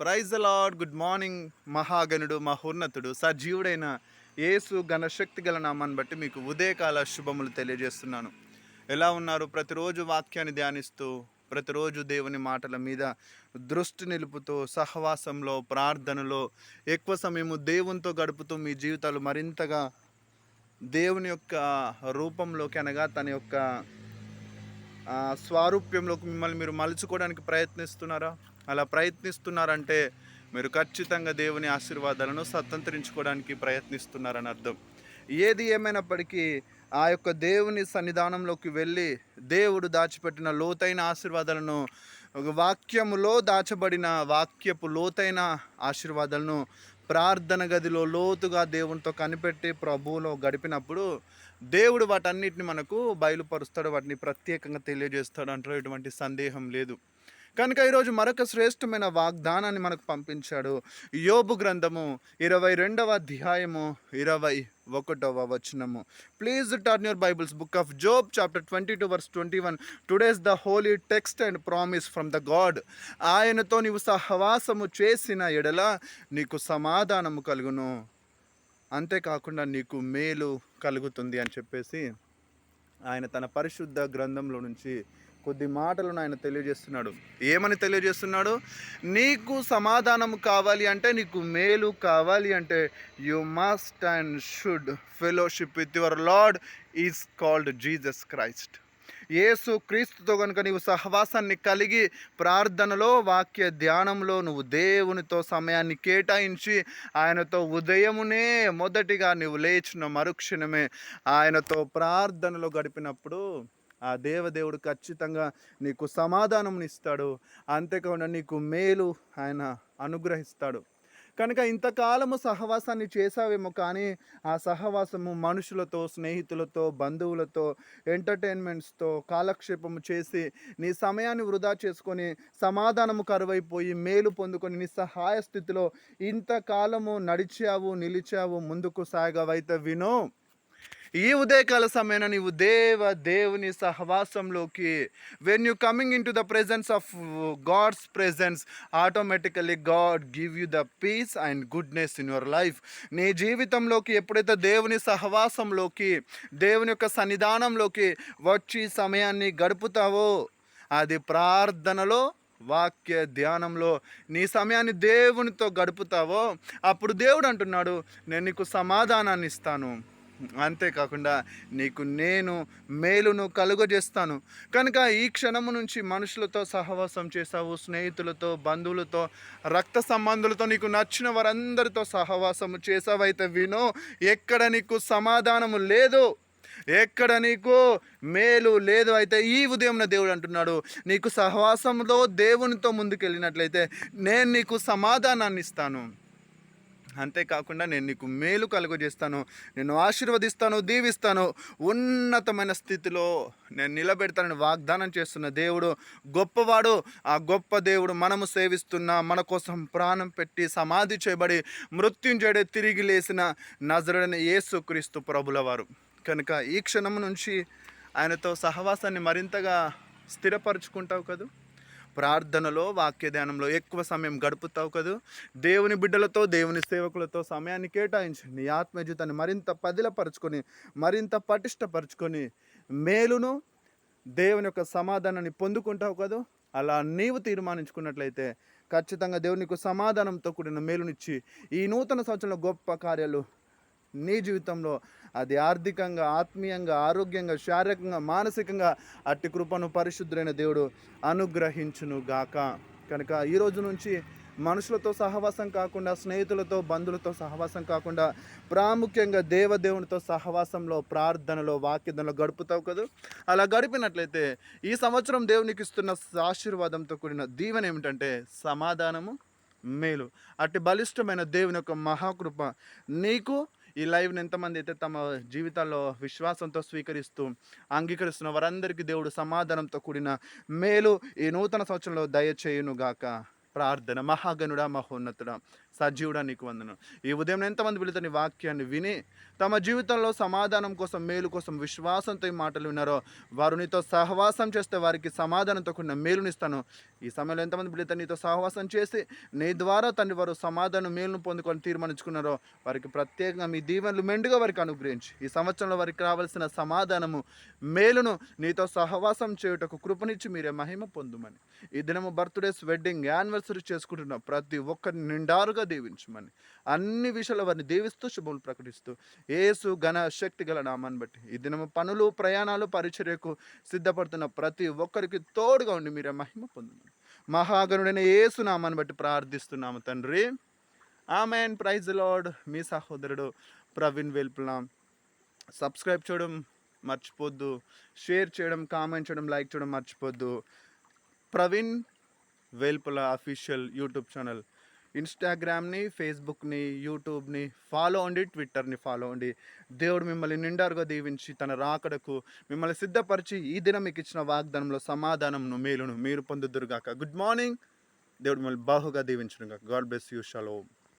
Praise lord. Good morning మహాగణుడు మహోన్నతుడు. సజీవుడైన యేసు ఘనశక్తి గల నామాన్ని బట్టి మీకు ఉదయకాల శుభములు తెలియజేస్తున్నాను. ఎలా ఉన్నారు? ప్రతిరోజు వాక్యాన్ని ధ్యానిస్తూ ప్రతిరోజు దేవుని మాటల మీద దృష్టి నిలుపుతూ సహవాసంలో ప్రార్థనలో ఎక్కువ సమయము దేవునితో గడుపుతూ మీ జీవితాలు మరింతగా దేవుని యొక్క రూపంలోకి అనగా తన యొక్క స్వారూప్యంలోకి మిమ్మల్ని మీరు మలుచుకోవడానికి ప్రయత్నిస్తున్నారా? అలా ప్రయత్నిస్తున్నారంటే మీరు ఖచ్చితంగా దేవుని ఆశీర్వాదాలను స్వతంత్రించుకోవడానికి ప్రయత్నిస్తున్నారని అర్థం. ఏది ఏమైనప్పటికీ ఆ యొక్క దేవుని సన్నిధానంలోకి వెళ్ళి దేవుడు దాచిపెట్టిన లోతైన ఆశీర్వాదాలను వాక్యములో దాచబడిన వాక్యపు లోతైన ఆశీర్వాదాలను ప్రార్థన గదిలో లోతుగా దేవునితో కనిపెట్టి ప్రభువులో గడిపినప్పుడు దేవుడు వాటన్నిటిని మనకు బయలుపరుస్తాడు వాటిని ప్రత్యేకంగా తెలియజేస్తాడు అంటారు ఎటువంటి సందేహం లేదు. కనుక ఈరోజు మరొక శ్రేష్టమైన వాగ్దానాన్ని మనకు పంపించాడు. యోబు గ్రంథము ఇరవై రెండవ అధ్యాయము ఇరవై ఒకటవ వచనము. Please turn your Bibles book of Job chapter twenty two verse twenty one today's the holy text and promise from the God ఆయనతో నీవు సహవాసము చేసిన ఎడల నీకు సమాధానము కలుగును. అంతేకాకుండా నీకు మేలు కలుగుతుంది అని చెప్పేసి ఆయన తన పరిశుద్ధ గ్రంథంలో నుంచి కొద్ది మాటలను ఆయన తెలియజేస్తున్నాడు. ఏమని తెలియజేస్తున్నాడు? నీకు సమాధానం కావాలి అంటే నీకు మేలు కావాలి అంటే you must and should fellowship with your Lord is called Jesus Christ యేసు క్రీస్తుతో కనుక నీవు సహవాసాన్ని కలిగి ప్రార్థనలో వాక్య ధ్యానంలో నువ్వు దేవునితో సమయాన్ని కేటాయించి ఆయనతో ఉదయమునే మొదటిగా నువ్వు లేచిన మరుక్షణమే ఆయనతో ప్రార్థనలో గడిపినప్పుడు ఆ దేవదేవుడు ఖచ్చితంగా నీకు సమాధానం ఇస్తాడు అంతేకాకుండా నీకు మేలు ఆయన అనుగ్రహిస్తాడు. కనుక ఇంతకాలము సహవాసాన్ని చేసావేమో కానీ ఆ సహవాసము మనుషులతో స్నేహితులతో బంధువులతో ఎంటర్టైన్మెంట్స్తో కాలక్షేపము చేసి నీ సమయాన్ని వృధా చేసుకొని సమాధానము కరువైపోయి మేలు పొందుకొని నీ సహాయ స్థితిలో ఇంతకాలము నడిచావు నిలిచావు ముందుకు సాగవైతే వినో. ఈ ఉదయకాల సమయాన నీవు దేవ దేవుని సహవాసంలోకి when you coming in to the presence of God's presence automatically God give you the peace and goodness in your life నీ జీవితంలోకి ఎప్పుడైతే దేవుని సహవాసంలోకి దేవుని యొక్క సన్నిధానంలోకి వచ్చి సమయాన్ని గడుపుతావో అది ప్రార్థనలో వాక్య ధ్యానంలో నీ సమయాన్ని దేవునితో గడుపుతావో అప్పుడు దేవుడు అంటున్నాడు నేను నీకు సమాధానాన్ని ఇస్తాను. అంతేకాకుండా నీకు నేను మేలును కలుగజేస్తాను. కనుక ఈ క్షణము నుంచి మనుషులతో సహవాసం చేసావు స్నేహితులతో బంధువులతో రక్త సంబంధులతో నీకు నచ్చిన వారందరితో సహవాసము చేసావైతే వినో ఎక్కడ నీకు సమాధానము లేదు ఎక్కడ నీకు మేలు లేదు అయితే ఈ ఉదయం దేవుడు అంటున్నాడు నీకు సహవాసంలో దేవునితో ముందుకెళ్ళినట్లయితే నేను నీకు సమాధానాన్ని ఇస్తాను. అంతేకాకుండా నేను నీకు మేలు కలుగజేస్తాను నేను ఆశీర్వదిస్తాను దీవిస్తాను. ఉన్నతమైన స్థితిలో నేను నిలబెడతానని వాగ్దానం చేస్తున్న దేవుడు గొప్పవాడు. ఆ గొప్ప దేవుడు మనము సేవిస్తున్న మన కోసం ప్రాణం పెట్టి సమాధి చేయబడి మృత్యుంజడే తిరిగి లేచిన నజరుడైన యేసుక్రీస్తు ప్రభుల వారు కనుక ఈ క్షణం నుంచి ఆయనతో సహవాసాన్ని మరింతగా స్థిరపరుచుకుంటావు కదా? ప్రార్థనలో వాక్య ధ్యానంలో ఎక్కువ సమయం గడుపుతావు కదూ? దేవుని బిడ్డలతో దేవుని సేవకులతో సమయాన్ని కేటాయించి నీ ఆత్మ జీవితాన్ని మరింత పదిలపరుచుకొని మరింత పటిష్టపరుచుకొని మేలును దేవుని యొక్క సమాధానాన్ని పొందుకుంటావు కదూ? అలా నీవు తీర్మానించుకున్నట్లయితే ఖచ్చితంగా దేవునికి సమాధానంతో కూడిన మేలునిచ్చి ఈ నూతన సంవత్సరంలో గొప్ప కార్యాలు నీ జీవితంలో అది ఆర్థికంగా ఆత్మీయంగా ఆరోగ్యంగా శారీరకంగా మానసికంగా అట్టి కృపను పరిశుద్ధులైన దేవుడు అనుగ్రహించును గాక. కనుక ఈ రోజు నుంచి మనుషులతో సహవాసం కాకుండా స్నేహితులతో బంధువులతో సహవాసం కాకుండా ప్రాముఖ్యంగా దేవదేవునితో సహవాసంలో ప్రార్థనలో వాక్యంలో గడుపుతావు కదా? అలా గడిపినట్లయితే ఈ సంవత్సరం దేవునికి ఇస్తున్న ఆశీర్వాదంతో కూడిన దీవెన ఏమిటంటే సమాధానము మేలు. అట్టి బలిష్టమైన దేవుని యొక్క మహాకృప నీకు ఈ లైవ్ని ఎంతమంది అయితే తమ జీవితాల్లో విశ్వాసంతో స్వీకరిస్తూ అంగీకరిస్తున్న వారందరికీ దేవుడు సమాధానంతో కూడిన మేలు ఈ నూతన సంవత్సరంలో దయచేయునుగాక. ప్రార్థన మహాగనుడ మహోన్నతుడా సజీవుడ నీకు వందను. ఈ ఉదయం ఎంతమంది వెళితే నీ వాక్యాన్ని విని తమ జీవితంలో సమాధానం కోసం మేలు కోసం విశ్వాసంతో ఈ మాటలు విన్నారో వారు నీతో సహవాసం చేస్తే వారికి సమాధానంతో కూడిన మేలునిస్తాను ఈ సమయంలో ఎంతమంది బిడ్డతో నీతో సహవాసం చేసి నీ ద్వారా తండ్రి వారు సమాధానం మేలును పొందుకొని తీర్మానించుకున్నారో వారికి ప్రత్యేకంగా మీ దీవెనలు మెండుగా వారికి అనుగ్రహించి. ఈ సంవత్సరంలో వారికి రావాల్సిన సమాధానము మేలును నీతో సహవాసం చేయుటకు కృపనిచ్చి మీరే మహిమ పొందుమని. ఈ దినము బర్త్డేస్ వెడ్డింగ్ యానివర్సరీ చేసుకుంటున్న. ప్రతి ఒక్కరిని నిండారుగా దీవించమని. అన్ని విషయాల వారిని దీవిస్తూ శుభములు ప్రకటిస్తూ ఏసు ఘన శక్తి గల నామాన్ని బట్టి ఈ దినము పనులు ప్రయాణాలు పరిచర్యకు సిద్ధపడుతున్న ప్రతి ఒక్కరికి తోడుగా ఉండి మీరే మహిమ పొందుమని. మహాగణుడైన ఏసు నామాన్ని బట్టి ప్రార్థిస్తున్నాము తండ్రి. ఆమెన్. Praise lord. మీ సహోదరుడు ప్రవీణ్ వెల్పులాం సబ్స్క్రైబ్ చేయడం మర్చిపోద్దు. షేర్ చేయడం కామెంట్ చేయడం లైక్ చేయడం మర్చిపోద్దు. Praveen Velpula official YouTube channel. ఇన్స్టాగ్రామ్ని ఫేస్బుక్ని యూట్యూబ్ని ఫాలో అండి ట్విట్టర్ని ఫాలో అండి దేవుడు మిమ్మల్ని నిండారుగా దీవించి తన రాకడకు మిమ్మల్ని సిద్ధపరిచి ఈ దినం మీకు ఇచ్చిన వాగ్దానంలో సమాధానంను మేలును మీరు పొందుదురుగాక. Good morning. దేవుడు మిమ్మల్ని బాహుగా దీవించునుగాక. God bless you. షాలో.